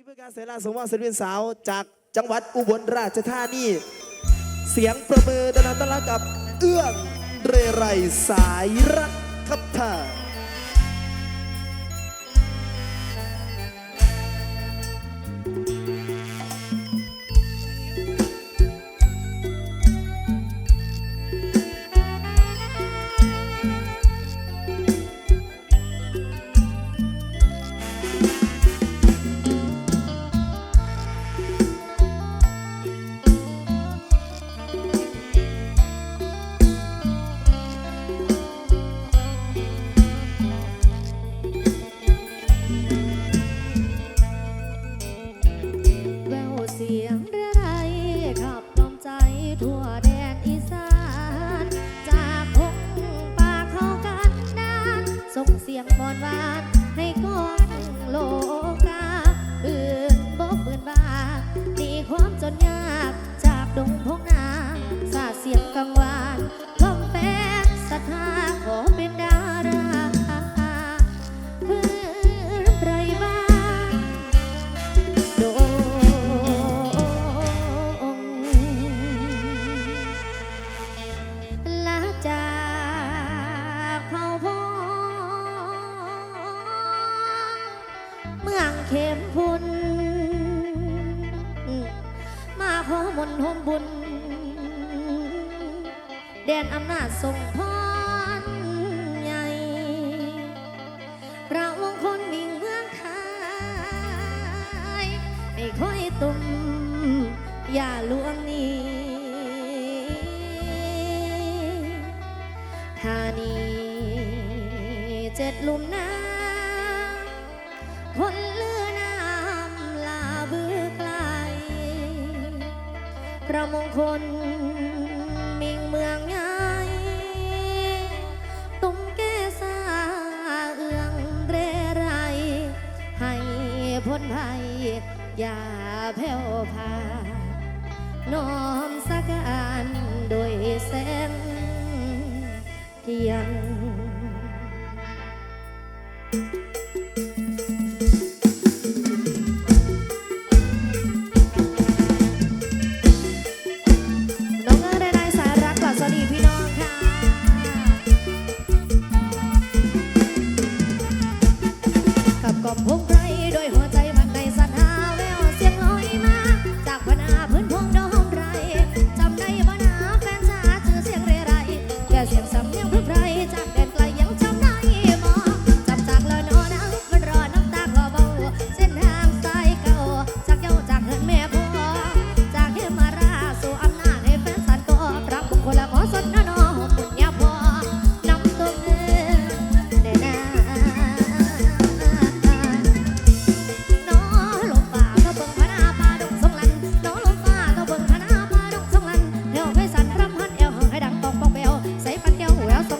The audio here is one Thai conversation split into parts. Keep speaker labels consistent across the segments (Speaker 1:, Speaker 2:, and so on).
Speaker 1: ี้เพื่อการเสนาสมว่าศิลปินสาวจากจังหวัดอุบลราชธานี เสียงประเมินดนตรีกับเอื้องเรไรสายรักครับท่า
Speaker 2: สมพรใหญ่พระองค์คนมิ่เมืองไทยไม่ค่อยตุ่มอย่าลวงนี้ธานีเจ็ดลุมน้ำ แผ่วพา น้อมสักการโดยแสงเทียน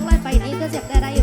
Speaker 2: ไว้ไปนี้ก็เจ็บได้ได้